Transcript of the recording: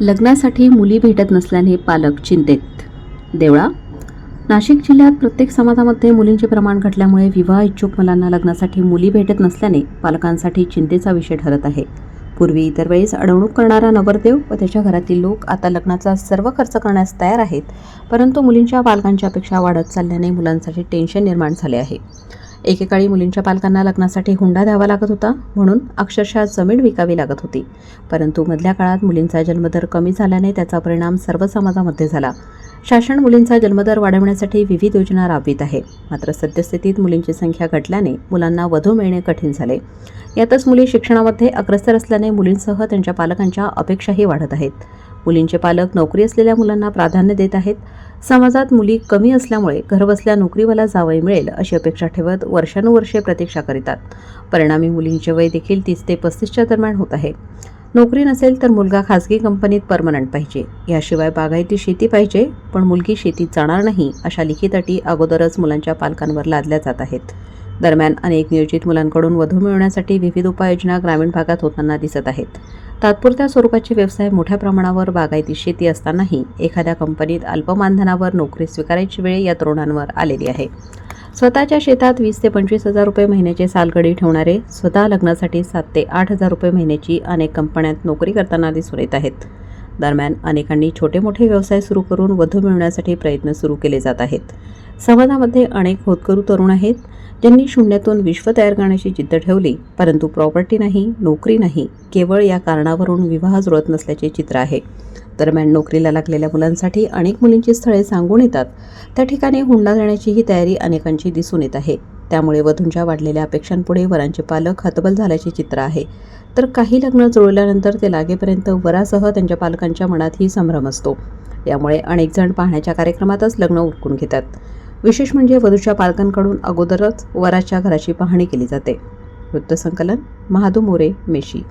लग्नासाठी मुली भेटत नसल्याने पालक चिंतेत. देवळा नाशिक जिल्ह्यात प्रत्येक समाजामध्ये मुलींचे प्रमाण घटल्यामुळे विवाह इच्छुक मुलांना लग्नासाठी मुली भेटत नसल्याने पालकांसाठी चिंतेचा विषय ठरत आहे. पूर्वी इतर वेळेस अडवणूक करणारा नवरदेव व त्याच्या घरातील लोक आता लग्नाचा सर्व खर्च करण्यास तयार आहेत परंतु मुलींच्या पालकांच्या अपेक्षा वाढत चालल्याने मुलांसाठी टेन्शन निर्माण झाले आहे. एकेकाळी मुलींच्या पालकांना लग्नासाठी हुंडा द्यावा लागत होता म्हणून अक्षरशः जमीन विकावी लागत होती. परंतु मधल्या काळात मुलींचा जन्मदर कमी झाल्याने त्याचा परिणाम सर्व समाजामध्ये झाला. शासन मुलींचा जन्मदर वाढवण्यासाठी विविध योजना राबवित आहे. मात्र सद्यस्थितीत मुलींची संख्या घटल्याने मुलांना वधू मिळणे कठीण झाले. यातच मुली शिक्षणामध्ये अग्रसर असल्याने मुलींसह त्यांच्या पालकांच्या अपेक्षाही वाढत आहेत. मुलींचे पालक नोकरी असलेल्या मुलांना प्राधान्य देत आहेत. समाजात मुली कमी असल्यामुळे घरबसल्या नोकरीवाला जावई मिळेल अशी अपेक्षा ठेवत वर्षानुवर्षे प्रतीक्षा करीतात. परिणामी मुलींचे वय देखील तीस ते पस्तीसच्या दरम्यान होत आहे. नोकरी नसेल तर मुलगा खासगी कंपनीत परमनंट पाहिजे. याशिवाय बागायती शेती पाहिजे पण मुलगी शेतीत जाणार नाही अशा लिखित अटी अगोदरच मुलांच्या पालकांवर लादल्या जात आहेत. दरम्यान अनेक नियोजित मुलांकडून वधू मिळवण्यासाठी विविध उपाययोजना ग्रामीण भागात होताना दिसत आहेत. तात्पुरत्या स्वरूपाचे व्यवसाय मोठ्या प्रमाणावर बागायती शेती असतानाही एखाद्या कंपनीत अल्पमानधनावर नोकरी स्वीकारायची वेळ या तरुणांवर आलेली आहे. स्वतःच्या शेतात वीस ते पंचवीस हजार रुपये महिन्याचे सालगडी ठेवणारे स्वतः लग्नासाठी सात ते आठ हजार रुपये महिन्याची अनेक कंपन्यात नोकरी करताना दिसून येत आहेत. दरम्यान अनेकांनी छोटे मोठे व्यवसाय सुरू करून वधू मिळवण्यासाठी प्रयत्न सुरू केले जात आहेत. समाजामध्ये अनेक होतकरू तरुण आहेत. ज्यांनी शून्यातून विश्व तयार करण्याची जिद्द ठेवली. परंतु प्रॉपर्टी नाही नोकरी नाही केवळ या कारणावरून विवाह जुळत नसल्याचे चित्र आहे. दरम्यान नोकरीला लागलेल्या मुलांसाठी अनेक मुलींची स्थळे सांगून येतात. त्या ठिकाणी हुंडा देण्याचीही तयारी अनेकांची दिसून येत आहे. त्यामुळे वधूंच्या वाढलेल्या अपेक्षांपुढे वरांचे पालक हतबल झाल्याचे चित्र आहे. तर काही लग्न जुळल्यानंतर ते लागेपर्यंत वरासह त्यांच्या पालकांच्या मनातही संभ्रम असतो. यामुळे अनेक जण पाहण्याच्या कार्यक्रमातच लग्न उरकून घेतात. विशेष म्हणजे वधूच्या पालकांकडून अगोदरच वराच्या घराची पाहणी केली जाते. वृत्तसंकलन महादू मोरे मेशी